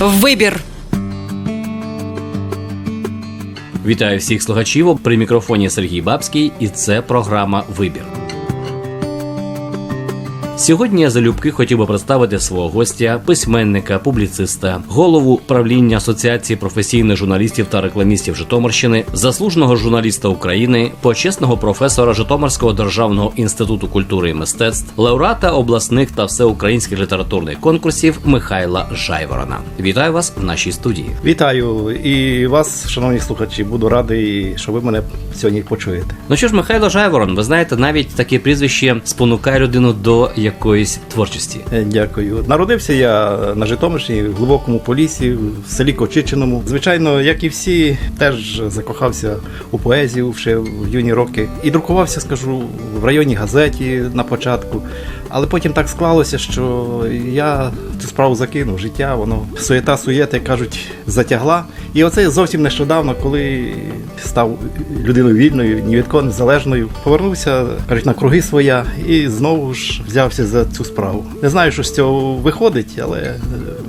Вибір. Вітаю всіх слухачів. При мікрофоні Сергій Бабський, і це програма Вибір. Сьогодні я залюбки хотів би представити свого гостя, письменника, публіциста, голову правління Асоціації професійних журналістів та рекламістів Житомирщини, заслуженого журналіста України, почесного професора Житомирського державного інституту культури і мистецтв, лауреата обласних та всеукраїнських літературних конкурсів Михайла Жайворона. Вітаю вас в нашій студії. Вітаю і вас, шановні слухачі. Буду радий, що ви мене сьогодні почуєте. Ну що ж, Михайло Жайворон, ви знаєте, навіть таке прізвище спонукає людину до якоїсь творчості. Е, Дякую. Народився я на Житомирщині, в глибокому полісі, в селі Кочичиному. Звичайно, як і всі, теж закохався у поезію ще в юні роки. І друкувався, скажу, в районній газеті на початку. Але потім так склалося, що я цю справу закинув. Життя, воно суєта суєта, як кажуть, затягла. І оце зовсім нещодавно, коли став людиною вільною, ні від кого незалежною, повернувся, кажуть, на круги своя і знову ж взявся за цю справу. Не знаю, що з цього виходить, але е,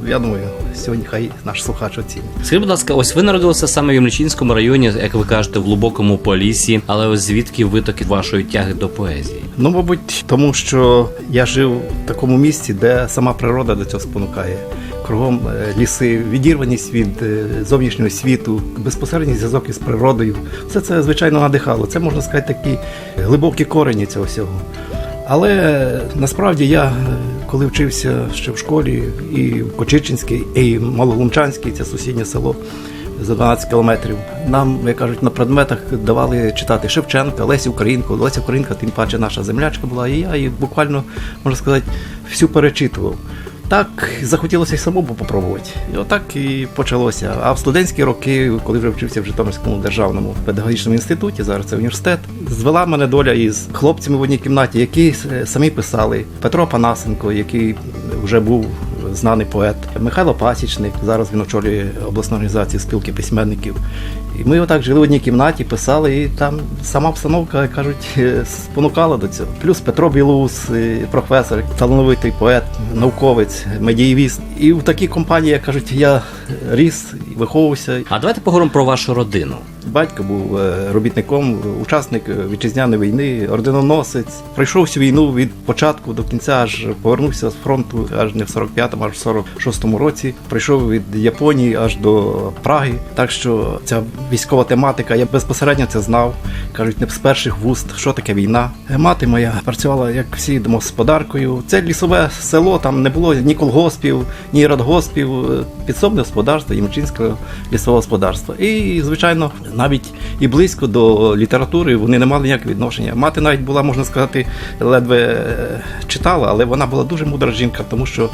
я думаю, сьогодні хай наш слухач оцінить. Скажіть, будь ласка, ось ви народилися саме в Ємельчинському районі, як ви кажете, в глибокому полісі, але ось звідки витоки вашої тяги до поезії? Ну, мабуть, тому що я жив в такому місці, де сама природа до цього спонукає. Кругом е, ліси, відірваність від е, зовнішнього світу, безпосередній зв'язок із природою. Все це звичайно надихало. Це можна сказати такі глибокі корені цього всього. Але е, насправді я, коли вчився ще в школі, і в Кочичинській, і в Малолумчанській, це сусіднє село за 12 кілометрів. Нам, як кажуть, на предметах давали читати Шевченка, Лесі Українку. Леся Українка, тим паче наша землячка була, і я її буквально, можна сказати, всю перечитував. Так захотілося й самому попробувати. І отак і почалося. А в студентські роки, коли вже вчився в Житомирському державному педагогічному інституті, зараз це університет, звела мене доля із хлопцями в одній кімнаті, які самі писали. Петро Панасенко, який вже був знаний поет, Михайло Пасічник, зараз він очолює обласну організацію спілки письменників. І ми отак жили в одній кімнаті, писали, і там сама обстановка, кажуть, е, спонукала до цього. Плюс Петро Білоус, е, професор, талановитий поет, науковець, медієвіст. І в такій компанії, як кажуть, я ріс, виховувався. А давайте поговоримо про вашу родину. Батько був е, робітником, учасник вітчизняної війни, орденоносець. Пройшов всю війну від початку до кінця, аж повернувся з фронту аж не в 45-му, аж в 46-му році. Прийшов від Японії аж до Праги. Так що ця військова тематика, я безпосередньо це знав. Кажуть, не з перших вуст, що таке війна. Е, Мати моя працювала, як всі домогосподаркою. Це лісове село, там не було ні колгоспів, ні радгоспів, е, підсобне господарство, Ємчинського лісового господарства. І, звичайно, навіть і близько до літератури вони не мали ніякого відношення. Мати навіть була, можна сказати, ледве е, читала, але вона була дуже мудра жінка, тому що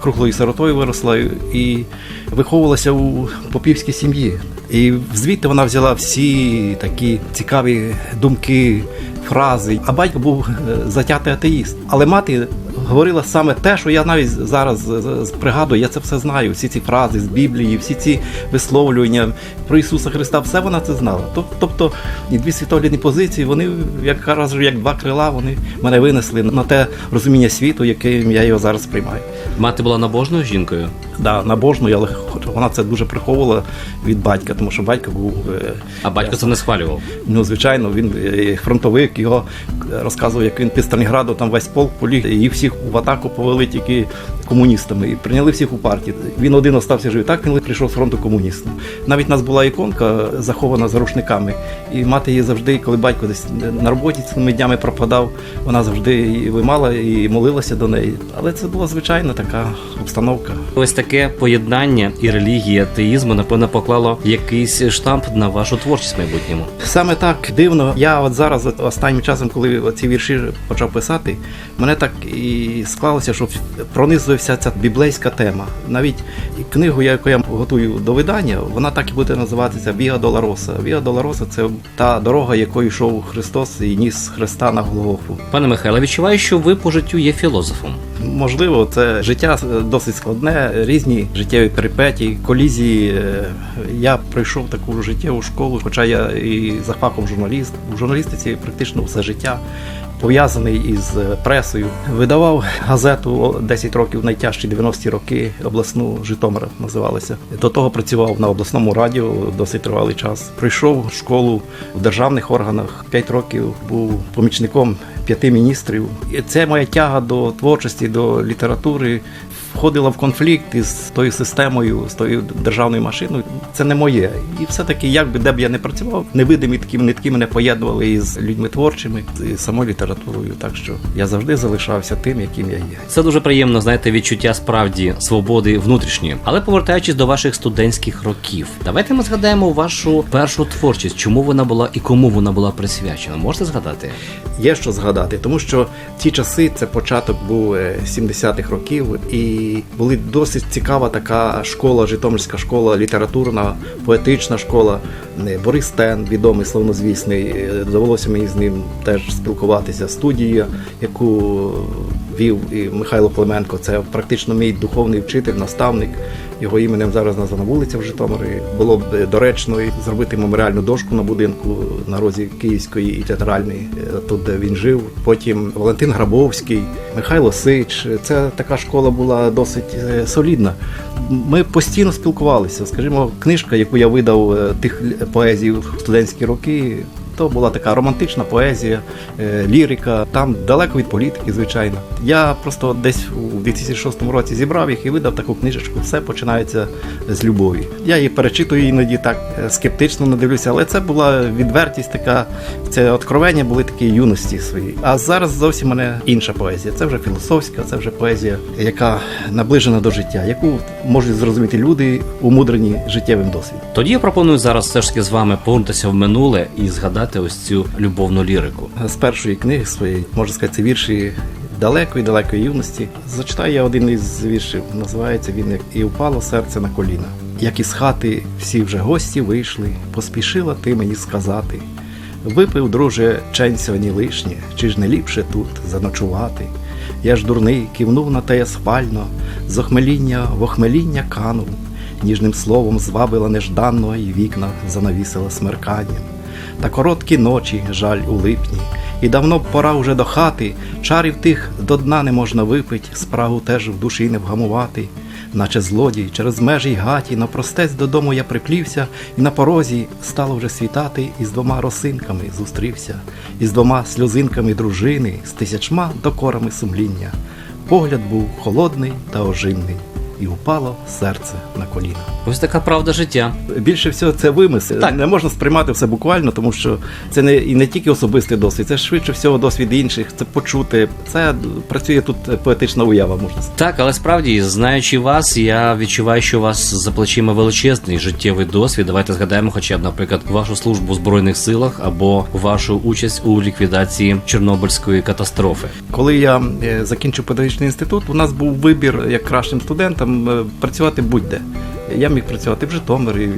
круглою сиротою виросла і виховувалася у попівській сім'ї. І звідти вона взяла всі такі цікаві думки, фрази. А батько був е, затятий атеїст. Але мати говорила саме те, що я навіть зараз пригадую, я це все знаю. Всі ці фрази з Біблії, всі ці висловлювання про Ісуса Христа, все вона це знала. Тобто, і дві світоглядні позиції, вони як кажуть, як два крила, вони мене винесли на те розуміння світу, яким я його зараз приймаю. Мати була набожною жінкою. Да, набожною, але вона це дуже приховувала від батька, тому що батько був. е, А батько це не схвалював. Ну, звичайно, він е, фронтовик, його розказував, як він під Сталінграду там весь полк поліг, і їх всіх в атаку повели тільки комуністами. І прийняли всіх у партію. Він один остався живий. Так він прийшов з фронту комуністом. Навіть у нас була іконка захована за рушниками. І мати її завжди, коли батько десь на роботі цілими днями пропадав, вона завжди її вимала і молилася до неї. Але це була звичайна така обстановка. Ось таке поєднання і релігії, і атеїзму, напевно, поклало якийсь штамп на вашу творчість в майбутньому. Саме так дивно. Я от зараз, останнім часом, коли ці вірші почав писати, мене так і склалося, що пронизується ця біблейська тема. Навіть книгу, яку я готую до видання, вона так і буде називатися Віга Долароса. Віга Долароса це та дорога, якою йшов Христос і ніс Христа на Голгофу. Пане Михайло, відчуваю, що ви по життю є філософом. Можливо, це життя досить складне, різні життєві перипетії, колізії. Е, Я пройшов таку життєву школу, хоча я і за фахом журналіст. У журналістиці практично все життя. пов'язаний із пресою. Видавав газету 10 років найтяжчі 90-ті роки, обласну Житомира називалася. До того працював на обласному радіо досить тривалий час. Прийшов в школу в державних органах 5 років, був помічником п'яти міністрів. Це моя тяга до творчості, до літератури. Входила в конфлікт із тою системою, з тою державною машиною. Це не моє. І все-таки, як би де б я не працював, невидимі такі нитки мене поєднували із людьми творчими, і самою літературою. Так що я завжди залишався тим, яким я є. Це дуже приємно, знаєте, відчуття справді свободи внутрішньої. Але повертаючись до ваших студентських років, давайте ми згадаємо вашу першу творчість, чому вона була і кому вона була присвячена. Можете згадати? Є що згадати, тому що ті часи це початок був е, 70-х років, і була досить цікава така школа, Житомирська школа, літературна, поетична школа. Е, Борис Тен, відомий славнозвісний, е, довелося мені з ним теж спілкуватися. Студія, яку вів і Михайло Клименко, це практично мій духовний вчитель, наставник. Його іменем зараз названа вулиця в Житомирі. Було б е, доречно зробити меморіальну дошку на будинку на розі Київської і театральної, е, тут де він жив. Потім Валентин Грабовський, Михайло Сич. Це така школа була досить е, солідна. Ми постійно спілкувалися. Скажімо, книжка, яку я видав тих поезій в студентські роки. То була така романтична поезія, е, лірика, там далеко від політики, звичайно. Я просто десь у 2006 році зібрав їх і видав таку книжечку. Все починається з любові. Я її перечитую іноді так е, скептично надивлюся, але це була відвертість, така це откровення були такі юності свої. А зараз зовсім мене інша поезія. Це вже філософська, це вже поезія, яка наближена до життя, яку можуть зрозуміти люди, умудрені життєвим досвідом. Тоді я пропоную зараз все ж таки з вами повернутися в минуле і згадати ось цю любовну лірику. з першої книги своєї, можна сказати, це вірші далекої, далекої юності. Зачитаю я один із віршів. Називається він і впало серце на коліна. Як із хати всі вже гості вийшли, поспішила ти мені сказати. Випив, друже, чень сьогодні лишнє, чи ж не ліпше тут заночувати? Я ж дурний кивнув на те схвально, з охмеління в охмеління канув, ніжним словом звабила нежданно і вікна занавісила смерканням. Та короткі ночі, жаль, у липні, і давно б пора уже до хати, чарів тих до дна не можна випить, спрагу теж в душі не вгамувати. Наче злодій через межі й гаті, напростець додому я приплівся, і на порозі стало вже світати, і з двома росинками зустрівся, і з двома сльозинками дружини, з тисячма докорами сумління. Погляд був холодний та оживний, і упало серце на коліна. Ось така правда життя. Більше всього це вимисел. Так. Не можна сприймати все буквально, тому що це не і не тільки особистий досвід, це швидше всього досвід інших, це почути. Це працює тут поетична уява, можна сказати. Так, але справді, знаючи вас, я відчуваю, що у вас за плечима величезний життєвий досвід. Давайте згадаємо, хоча б, наприклад, вашу службу в збройних силах або вашу участь у ліквідації Чорнобильської катастрофи. Коли я е, закінчив педагогічний інститут, у нас був вибір як кращим студентам працювати будь-де. Я міг працювати в Житомирі,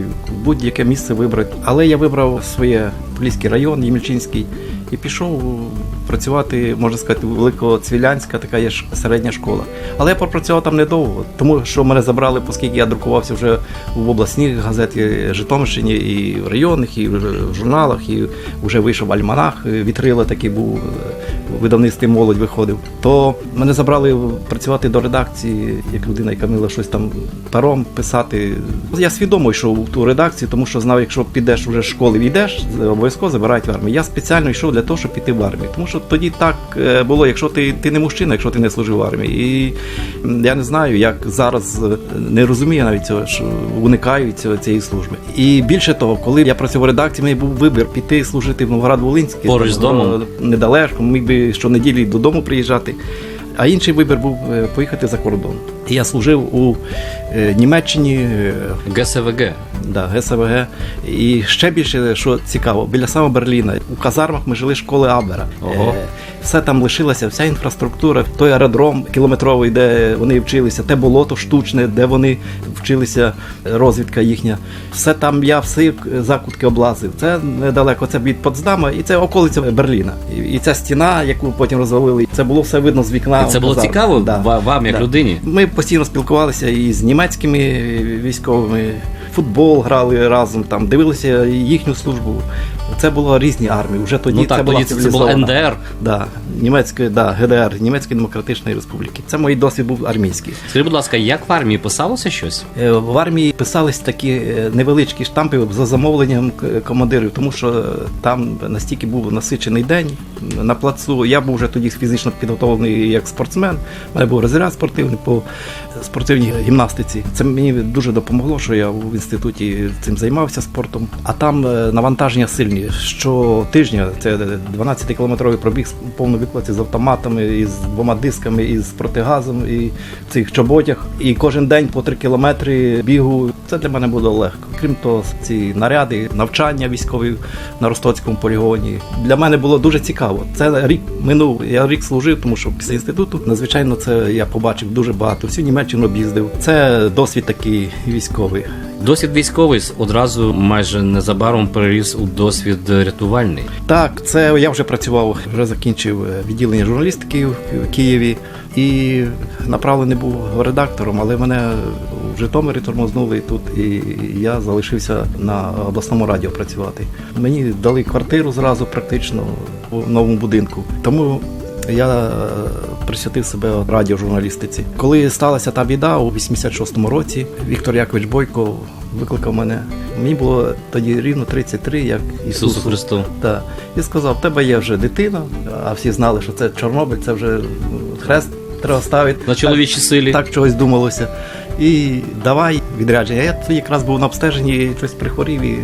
будь-яке місце вибрати. Але я вибрав своє Поліський район, Ємельчинський, і пішов працювати, можна сказати, Великоцвілянська, така є середня школа. Але я пропрацював там недовго, тому що мене забрали, оскільки я друкувався вже в обласній газеті Житомирщині, і в районних, і в журналах, і вже вийшов альманах, вітрила такий був видавництві молодь виходив. То мене забрали працювати до редакції, як людина, яка вміла щось там пером писати. Я свідомо йшов у ту редакцію, тому що знав, якщо підеш вже з школи війдеш, обов'язково забирають в армію. Я спеціально йшов для того, щоб піти в армію. Тому що тоді так е, було, якщо ти, ти не мужчина, якщо ти не служив в армії. І я не знаю, як зараз е, не розумію навіть цього, що уникають цього, цієї служби. І більше того, коли я працював в редакції, мені був вибір піти служити в Новоград-Волинський. Поруч з домом? недалеко, міг би щонеділі додому приїжджати. А інший вибір був е, поїхати за кордон. Я служив у е, Німеччині, е, ГСВГ. да, ГСВГ. І ще більше, що цікаво, біля самого Берліна, у казармах ми жили школи Абера. Ого. Все там лишилося, вся інфраструктура, той аеродром кілометровий, де вони вчилися, те болото штучне, де вони вчилися, розвідка їхня. Все там я всі закутки облазив. Це недалеко, це від Потсдама, і це околиця Берліна. І, ця стіна, яку потім розвалили, це було все видно з вікна. І це було казарм. цікаво Да. вам, як Да. людині. Ми постійно спілкувалися і з німецькими військовими, футбол грали разом, там дивилися їхню службу. Це було різні армії. Вже тоді ну так, це була тоді це, це було. НДР. Да, німецької, да, ГДР, Німецької Демократичної Республіки. Це мій досвід був армійський. Скажіть, будь ласка, як в армії писалося щось? Е, В армії писались такі е, невеличкі штампи за замовленням командирів, тому що там настільки був насичений день на плацу. Я був вже тоді фізично підготовлений як спортсмен. У мене був розряд спортивний по спортивній гімнастиці. Це мені дуже допомогло, що я в інституті цим займався спортом. А там е, навантаження сильні. Щотижня це 12-кілометровий пробіг з повною викладці з автоматами, із двома дисками, із протигазом, і в цих чоботях. І кожен день по 3 кілометри бігу. Це для мене було легко. Крім того, ці наряди, навчання військові на Ростоцькому полігоні. Для мене було дуже цікаво. Це рік минув. Я рік служив, тому що після інституту надзвичайно це я побачив дуже багато. Всю Німеччину об'їздив. Це досвід такий військовий. Досвід військовий одразу майже незабаром переріс у досвід рятувальний. Так, це я вже працював, вже закінчив е, відділення журналістики в Києві і направлений був редактором, але мене в Житомирі тормознули тут, і я залишився на обласному радіо працювати. Мені дали квартиру зразу практично в новому будинку. Тому я е, присвятив себе радіожурналістиці. Коли сталася та біда у 86-му році, Віктор Якович Бойко викликав мене. Мені було тоді рівно 33, як Ісусу Ісусу. Христу. Так. І сказав, тебе є вже дитина, а всі знали, що це Чорнобиль, це вже хрест треба ставити. На чоловічій силі. Так чогось думалося. І давай відрядження. Я якраз був на обстеженні, щось прихворів і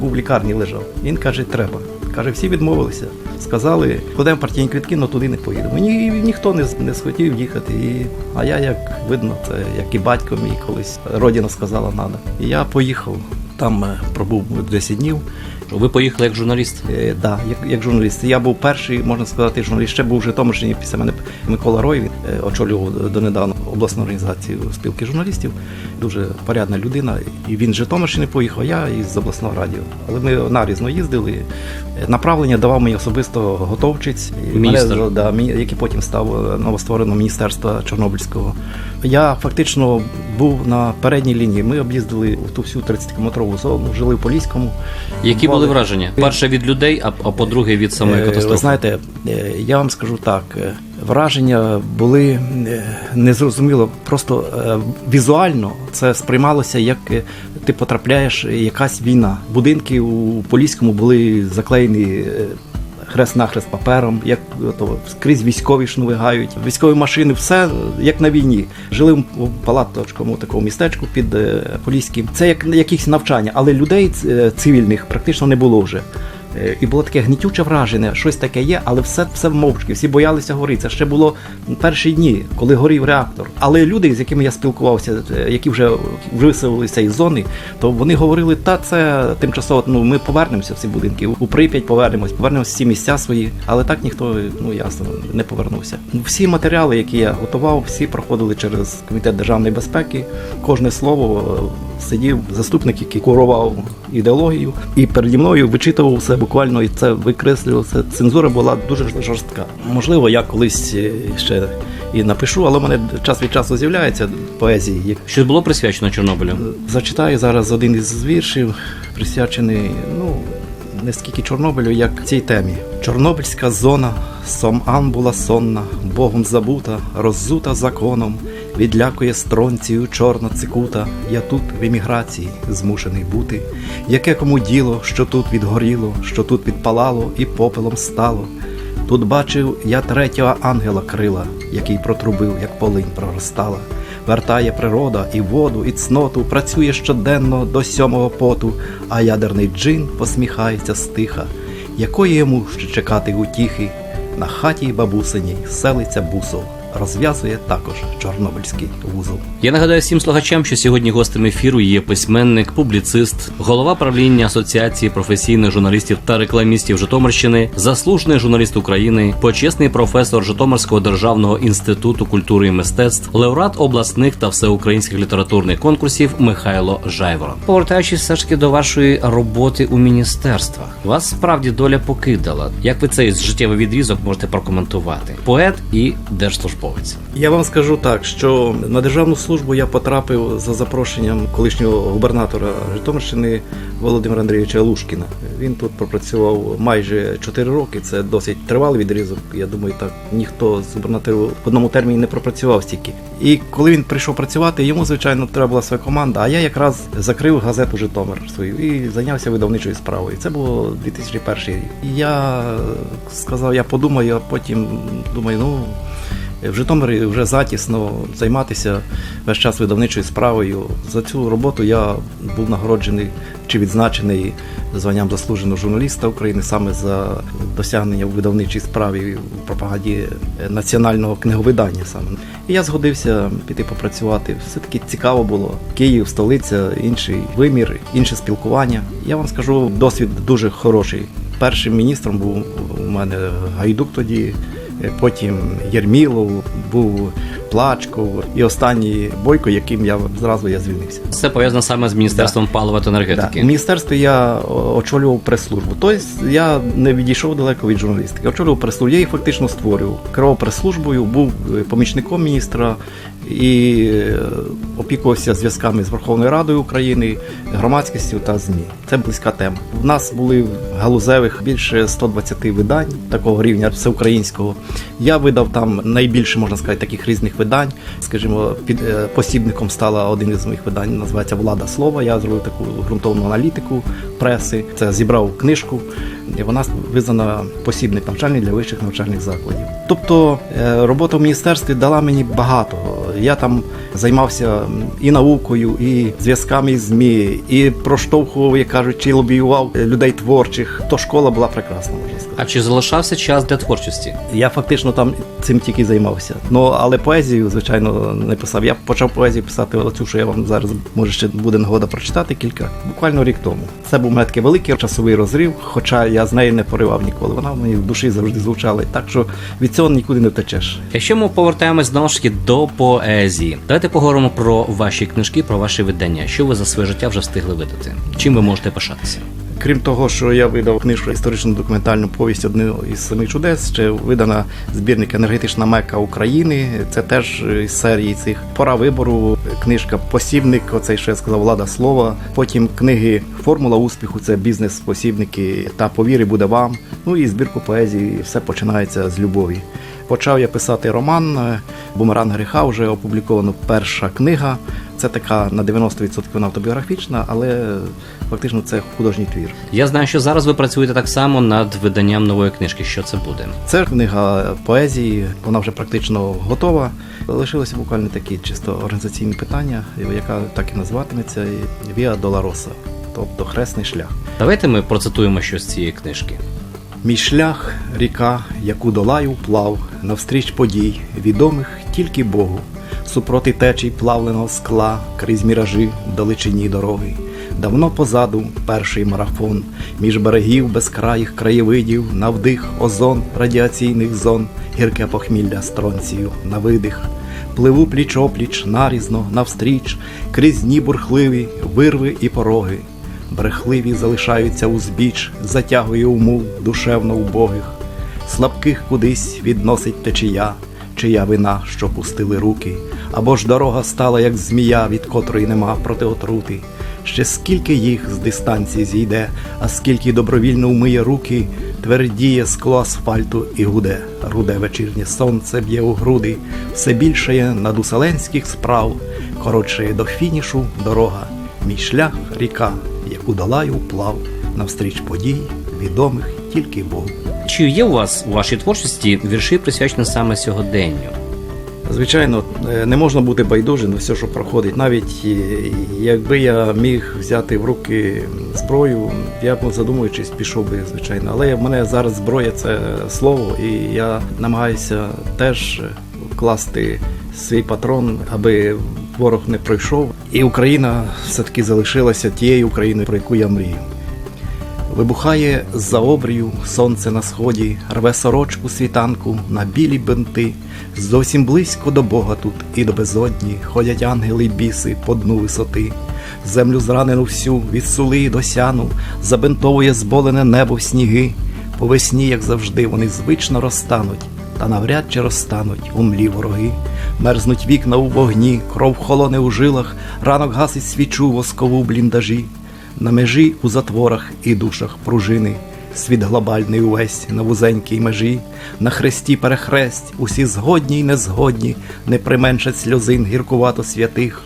був в лікарні лежав. Він каже, треба. Каже, всі відмовилися. Сказали, ходемо партійні квитки, але туди не поїдемо. Ні, ніхто не, не схотів їхати. І, а я, як видно, це як і батько мій колись родина сказала, надо. І я поїхав. Там е, пробув 10 днів. Ви поїхали як журналіст. Е, да, як, як журналіст. Я був перший, можна сказати, журналіст. Ще був в Житомирщині після мене Микола Рой. Він е, очолював донедавна обласну організацію спілки журналістів. Дуже порядна людина. І він з Житомирщини поїхав, я із обласного радіо. Але ми нарізно їздили. Е, Направлення давав мені особисто готовчиць, Міністр. мене, да, який потім став е, новоствореного міністерства Чорнобильського. Я фактично був на передній лінії. Ми об'їздили ту всю 30-кілометрову зону, жили в Поліському. Які були враження? Перше від людей, а, а по-друге від самої Е, катастрофи. Ви знаєте, е, я вам скажу так: е, враження були незрозуміло, просто візуально це сприймалося, як ти потрапляєш якась війна. Будинки у Поліському були заклеєні. Хрест-нахрест папером, як то скрізь військові шнувигають, військові машини, все як на війні. Жили в палаточкому такому містечку під е, Поліським. Це як якісь навчання, але людей е, цивільних практично не було вже. Е, І було таке гнітюче враження, щось таке є, але все, все мовчки, всі боялися гори. Це ще було перші дні, коли горів реактор. Але люди, з якими я спілкувався, е, які вже виселилися із зони, то вони говорили, та це тимчасово, ну ми повернемося в ці будинки. У Прип'ять повернемось, повернемося в ці місця свої. Але так ніхто, ну ясно, не повернувся. Всі матеріали, які я готував, всі проходили через комітет державної безпеки. Кожне слово сидів заступник, який курував ідеологію, і переді мною вичитував все буквально і це викреслював. Це цензура була дуже жорстка. Можливо, я колись е, ще і напишу, але в мене час від часу з'являється поезії. Щось було присвячено Чорнобилю? Зачитаю зараз один із віршів, присвячений, ну, не скільки Чорнобилю, як цій темі. Чорнобильська зона, Сом-Ан була сонна, Богом забута, роззута законом, відлякує стронцію чорна цикута. Я тут в еміграції змушений бути. Яке кому діло, що тут відгоріло, що тут підпалало і попелом стало. Тут бачив я третього ангела крила, який протрубив, як полинь проростала. Вертає природа і воду, і цноту, працює щоденно до сьомого поту, а ядерний джин посміхається стиха. Якої йому ще чекати утіхи? На хаті бабусиній селиться бусол, розв'язує також чорнобильський вузол. Я нагадаю всім слухачам, що сьогодні гостем ефіру є письменник, публіцист, голова правління Асоціації професійних журналістів та рекламістів Житомирщини, заслужений журналіст України, почесний професор Житомирського державного інституту культури і мистецтв, лауреат обласних та всеукраїнських літературних конкурсів Михайло Жайворон. Повертаючись все ж таки до вашої роботи у міністерствах, вас справді доля покидала. Як ви цей життєвий відрізок можете прокоментувати? Поет і держслужбовець. Службовець? Я вам скажу так, що на державну службу я потрапив за запрошенням колишнього губернатора Житомирщини Володимира Андрійовича Лушкіна. Він тут пропрацював майже 4 роки. Це досить тривалий відрізок. Я думаю, так ніхто з губернаторів в одному терміні не пропрацював стільки. І коли він прийшов працювати, йому звичайно треба була своя команда. А я якраз закрив газету Житомир свою і зайнявся видавничою справою. Це було 2001 рік. І я сказав, я подумаю, а потім думаю, ну. В Житомирі вже затісно займатися весь час видавничою справою. За цю роботу я був нагороджений чи відзначений званням заслуженого журналіста України саме за досягнення у видавничій справі у пропаганді національного книговидання. Саме і я згодився піти попрацювати. Все таки цікаво було. Київ, столиця, інший вимір, інше спілкування. Я вам скажу, досвід дуже хороший. Першим міністром був у мене Гайдук тоді. Потім Єрмілов, був Плачков і останній Бойко, яким я зразу я звільнився. Це пов'язано саме з міністерством палива та енергетики. Да. міністерстві я очолював прес-службу. Тобто я не відійшов далеко від журналістики. Очолював прес-службу. Я її фактично створював. Керував прес-службою, був е, помічником міністра і е, опікувався зв'язками з Верховною Радою України, громадськістю та ЗМІ. Це близька тема. У нас були галузевих більше 120 видань такого рівня всеукраїнського. Я видав там найбільше, можна сказати, таких різних видань. Скажімо, під е, посібником стала один із моїх видань, називається Влада слова. Я зробив таку ґрунтовну аналітику преси. Це зібрав книжку. І вона визнана посібник навчальний для вищих навчальних закладів. Тобто е, робота в міністерстві дала мені багато. Я там займався і наукою, і зв'язками з ЗМІ, і проштовхував, як кажуть, чи лобіював людей творчих. То школа була прекрасна, можна сказати. А чи залишався час для творчості? Я фактично там цим тільки займався. Ну але поезію, звичайно, не писав. Я почав поезію писати оцю, що я вам зараз може ще буде нагода прочитати кілька. Буквально рік тому. Це був мене такий великий часовий розрив, хоча я з нею не поривав ніколи. Вона в моїй в душі завжди звучала. Так що від цього нікуди не втечеш. Якщо ми повертаємось знову ж таки до поезії, давайте поговоримо про ваші книжки, про ваші видання. Що ви за своє життя вже встигли видати? Чим ви можете пишатися? Крім того, що я видав книжку історичну документальну повість одну із семи чудес, ще видана збірник енергетична мека України. Це теж із серії цих пора вибору. Книжка Посібник, оцей що я сказав, влада слова. Потім книги Формула успіху це бізнес-посібники та повіри буде вам. Ну і збірку поезії. Все починається з любові. Почав я писати роман Бумеранг гріха, вже опублікована перша книга. Це така на 90% вона автобіографічна, але фактично це художній твір. Я знаю, що зараз ви працюєте так само над виданням нової книжки. Що це буде? Це книга поезії, вона вже практично готова. Лишилося буквально такі чисто організаційні питання, яка так і називатиметься Віа Долароса, тобто хресний шлях. Давайте ми процитуємо щось з цієї книжки. Мій шлях ріка, яку долаю плав, навстріч подій, відомих тільки Богу, супроти течій плавленого скла, крізь міражі далечині дороги. Давно позаду перший марафон, між берегів безкраїх краєвидів, на вдих озон радіаційних зон, гірке похмілля стронцію на видих. Пливу пліч опліч, нарізно, навстріч, крізь дні бурхливі, вирви і пороги. Брехливі залишаються узбіч, затягує умов душевно убогих, слабких кудись відносить течія, чия вина, що пустили руки, або ж дорога стала, як змія, від котрої нема протиотрути. Ще скільки їх з дистанції зійде, а скільки добровільно вмиє руки, твердіє скло асфальту і гуде, руде вечірнє сонце б'є у груди, все більшає над уселенських справ, коротшає до фінішу дорога, мій шлях ріка, яку долаю плав, навстріч подій, відомих тільки Богу. Чи є у вас у вашій творчості вірші присвячені саме сьогоденню? Звичайно, е, не можна бути байдужим до всього, що проходить. Навіть е, якби я міг взяти в руки зброю, я б задумуючись, пішов би, звичайно. Але в мене зараз зброя це слово, і я намагаюся теж вкласти свій патрон, аби ворог не пройшов. І Україна все-таки залишилася тією Україною, про яку я мрію. Вибухає за обрію сонце на сході, рве сорочку світанку на білі бенти. Зовсім близько до Бога тут і до безодні ходять ангели й біси по дну висоти. Землю зранену всю від сули до сяну забинтовує зболене небо в сніги. По весні, як завжди, вони звично розтануть, та навряд чи розстануть у млі вороги. Мерзнуть вікна у вогні, кров холоне у жилах, ранок гасить свічу воскову бліндажі. На межі у затворах і душах пружини, світ глобальний увесь на вузенькій межі, на хресті перехресть, усі згодні й незгодні, не применшать сльозин гіркувато святих.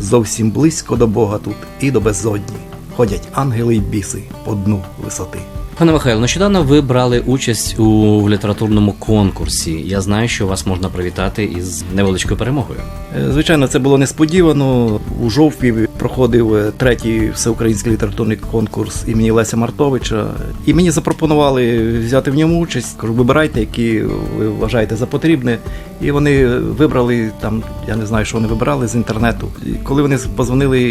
Зовсім близько до Бога тут і до безодні ходять ангели й біси по дну висоти. Пане Михайло, нещодавно ви брали участь у літературному конкурсі. Я знаю, що вас можна привітати із невеличкою перемогою. Е, Звичайно, це було несподівано. У жовтні проходив е, третій всеукраїнський літературний конкурс імені Леся Мартовича. І мені запропонували взяти в ньому участь. Кажу, вибирайте, які ви вважаєте за потрібне. І вони вибрали там, я не знаю, що вони вибирали з інтернету. І коли вони позвонили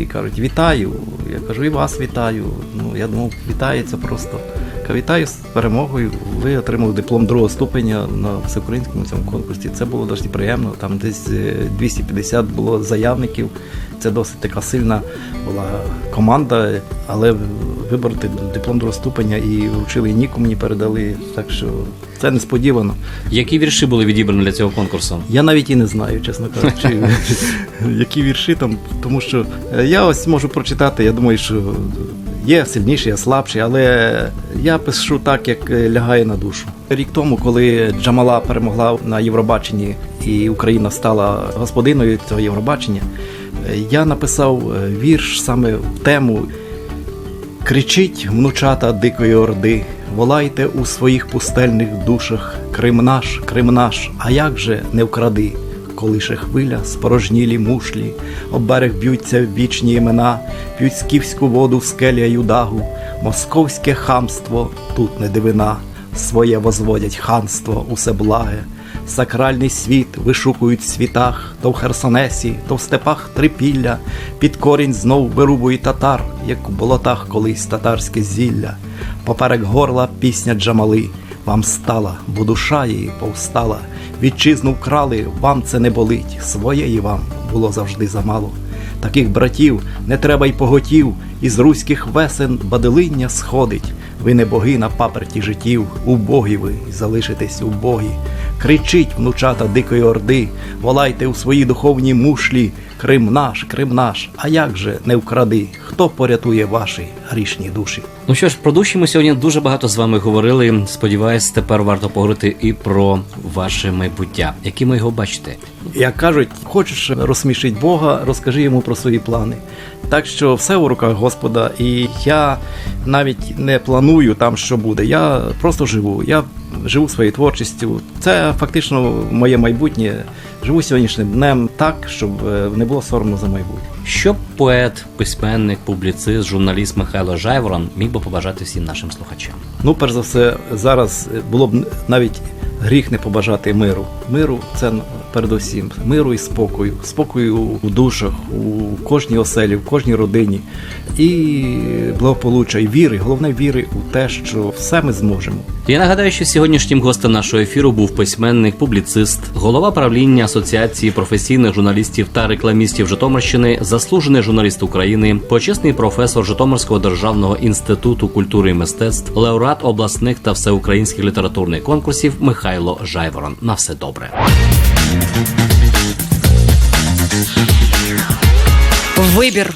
і кажуть, вітаю, я кажу, і вас вітаю. Ну я думав, вітається просто. Кажу, Вітаю з перемогою. Ви отримали диплом другого ступеня на всеукраїнському цьому конкурсі. Це було досить приємно. Там десь е, 250 було заявників. Це досить така сильна була команда, але вибороти диплом другого ступеня і вручили і Ніку мені передали. Так що це несподівано. Які вірші були відібрані для цього конкурсу? Я навіть і не знаю, чесно кажучи, які вірші там, тому що е, я ось можу прочитати, я думаю, що є сильніші, є слабші, але я пишу так, як е, лягає на душу. Рік тому, коли Джамала перемогла на Євробаченні і Україна стала господиною цього Євробачення, е, я написав е, вірш саме в тему Кричіть, внучата дикої орди, волайте у своїх пустельних душах, Крим наш, Крим наш, а як же не вкради, колише хвиля, спорожнілі мушлі, об берег б'ються вічні імена, п'ють скіфську воду в скеля юдагу, московське хамство тут не дивина, своє возводять ханство усе благе. Сакральний світ вишукують в світах, то в Херсонесі, то в степах трипілля, під корінь знов вирубують татар, як у болотах колись татарське зілля. Поперек горла пісня Джамали, вам стала, бо душа її повстала. Вітчизну вкрали, вам це не болить, своєї вам було завжди замало. Таких братів не треба й поготів, із руських весен баделиння сходить. Ви не боги на паперті життів, убогі ви, залишитесь убогі. Кричіть, внучата дикої орди, волайте у свої духовні мушлі, Крим наш, Крим наш, а як же не вкради, хто порятує ваші грішні душі? Ну що ж, про душі ми сьогодні дуже багато з вами говорили. Сподіваюсь, тепер варто поговорити і про ваше майбуття. Яким ви його бачите? Як кажуть, хочеш розсмішити Бога, розкажи йому про свої плани. Так що все у руках Господа, і я навіть не планую там, що буде. Я просто живу. Я живу своєю творчістю. Це фактично моє майбутнє. Живу сьогоднішнім днем так, щоб е, не було соромно за майбутнє. Що поет, письменник, публіцист, журналіст Михайло Жайворон міг би побажати всім нашим слухачам? Ну, перш за все, зараз було б навіть гріх не побажати миру. Миру це передусім миру і спокою, спокою у душах, у кожній оселі, в кожній родині. І благополуччя, і віри, головне віри у те, що все ми зможемо. Я нагадаю, що сьогоднішнім гостем нашого ефіру був письменник, публіцист, голова правління Асоціації професійних журналістів та рекламістів Житомирщини, заслужений журналіст України, почесний професор Житомирського державного інституту культури і мистецтв, лауреат обласних та всеукраїнських літературних конкурсів Михайло Жайворон. На все добре. Вибір